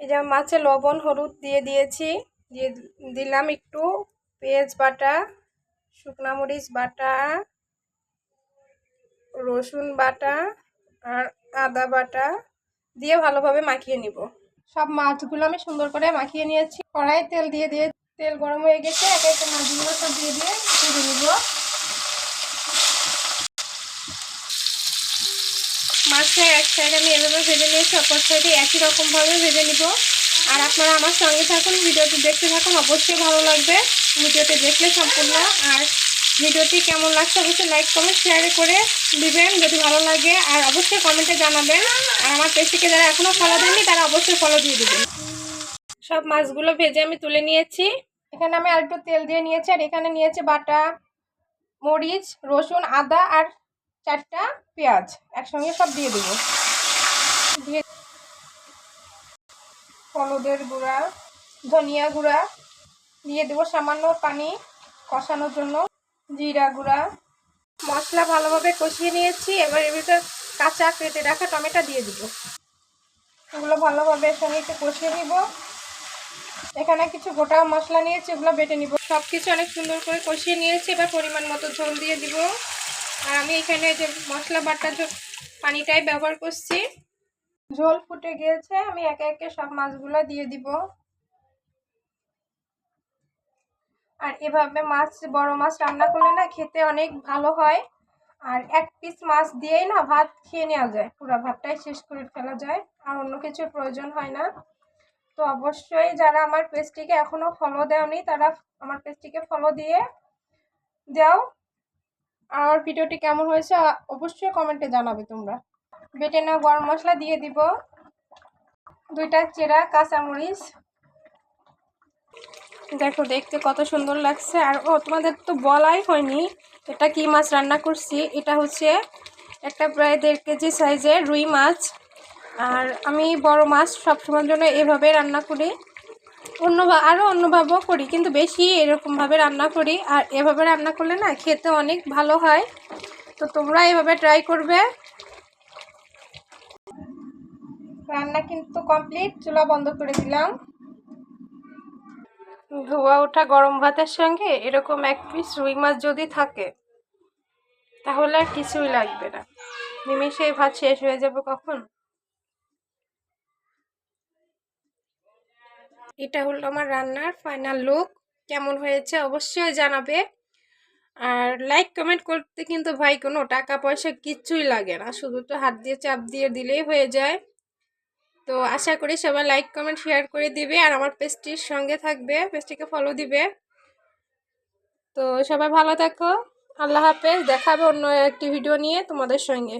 এই যে মাছে লবণ, হলুদ দিয়ে দিয়েছি। দিয়ে দিলাম একটু পেঁয়াজ বাটা, শুকনা মরিচ বাটা, রসুন বাটা আর আদা বাটা দিয়ে ভালোভাবে মাখিয়ে নিব। সব মাছগুলো আমি সুন্দর করে মাখিয়ে নিয়েছি। কড়াই তেল দিয়ে দিয়ে তেল গরম হয়ে গেছে। এক একটা মাছগুলো সব দিয়ে দিয়ে নিব। মাছটা এক সাইড আমি এভাবে ভেজে নিয়েছি, অপর সাইডে একই রকমভাবে ভেজে নিব। আর আপনারা আমার সঙ্গে থাকুন, ভিডিওটি দেখতে থাকুন, অবশ্যই ভালো লাগবে। ভিডিওটি দেখলে সম্পূর্ণ। আর ভিডিওটি কেমন লাগছে অবশ্যই লাইক কমেন্ট শেয়ার করে দিবেন যদি ভালো লাগে। আর অবশ্যই কমেন্টে জানাবেন। আর আমার পেজটিকে যারা এখনও ফলো দেননি, তারা অবশ্যই ফলো দিয়ে দেবেন। সব মাছগুলো ভেজে আমি তুলে নিয়েছি। এখানে আমি আর একটু তেল দিয়ে নিয়েছি, আর এখানে নিয়েছি বাটা, মরিচ, রসুন, আদা আর চারটা পেঁয়াজ একসঙ্গে সব দিয়ে দেবো। দিয়ে হলুদের গুঁড়া, ধনিয়া গুঁড়া, দিয়ে দেবো সামান্য পানি কষানোর জন্য, জিরা গুঁড়া। মশলা ভালোভাবে কষিয়ে নিয়েছি, এবার এর ভিতরে কাঁচা কেটে রাখা টমেটো দিয়ে দিব। এগুলো ভালোভাবে সঙ্গে একটু কষিয়ে নিব। এখানে কিছু গোটা মশলা নিয়েছি ওগুলো বেটে নিব। সব কিছু অনেক সুন্দর করে কষিয়ে নিয়েছি, এবার পরিমাণ মতো ঝোল দিয়ে দিব। আর আমি এখানে যে মশলা বাটা পানিটাই ব্যবহার করছি। ঝোল ফুটে গিয়েছে, আমি একে একে সব মাছগুলো দিয়ে দিব। আর এভাবে মাছ, বড় মাছ রান্না করলে না খেতে অনেক ভালো হয়। আর এক পিস মাছ দিয়েই না ভাত খেয়ে নেওয়া যায়, পুরো ভাতটাই শেষ করে ফেলা যায়, আর অন্য কিছুর প্রয়োজন হয় না। তো অবশ্যই যারা আমার পেজটিকে এখনও ফলো দেওনি, তারা আমার পেজটিকে ফলো দিয়ে দাও। আমার ভিডিওটি কেমন হয়েছে অবশ্যই কমেন্টে জানাবে তোমরা। বেটে নেওয়া গরম মশলা, দিয়ে দিব দুইটা চেরা কাঁচামরিচ। দেখো, দেখতে কত সুন্দর লাগছে। আর, ও, তোমাদের তো বলাই হয়নি এটা কি মাছ রান্না করছি। এটা হচ্ছে একটা প্রায় দেড় কেজি সাইজের রুই মাছ। আর আমি বড় মাছ সবসময়ের জন্য এভাবে রান্না করি। অন্য আরও অন্যভাবেও করি, কিন্তু বেশি এরকমভাবে রান্না করি। আর এভাবে রান্না করলে না খেতে অনেক ভালো হয়। তো তোমরা এভাবে ট্রাই করবে। রান্না কিন্তু কমপ্লিট চুলা বন্ধ করে দিলাম। ধোয়া ওঠা গরম ভাতের সঙ্গে এরকম এক পিস রুই মাছ যদি থাকে, তাহলে আর কিছুই লাগবে না। নিমেষেই ভাত শেষ হয়ে যাবে কখন? এটা হলো আমার রান্নার ফাইনাল লুক কেমন হয়েছে অবশ্যই জানাবে। আর লাইক কমেন্ট করতে কিন্তু ভাই কোনো টাকা পয়সা কিচ্ছুই লাগে না। শুধু তো হাত দিয়ে, চাপ দিয়ে দিলেই হয়ে যায়। তো আশা করি সবাই লাইক কমেন্ট শেয়ার করে দিবে আর আমার পেজটির সঙ্গে থাকবে পেজটিকে ফলো দিবে। তো সবাই ভালো থাকো। আল্লাহ হাফেজ। দেখাবে অন্য একটি ভিডিও নিয়ে তোমাদের সঙ্গে।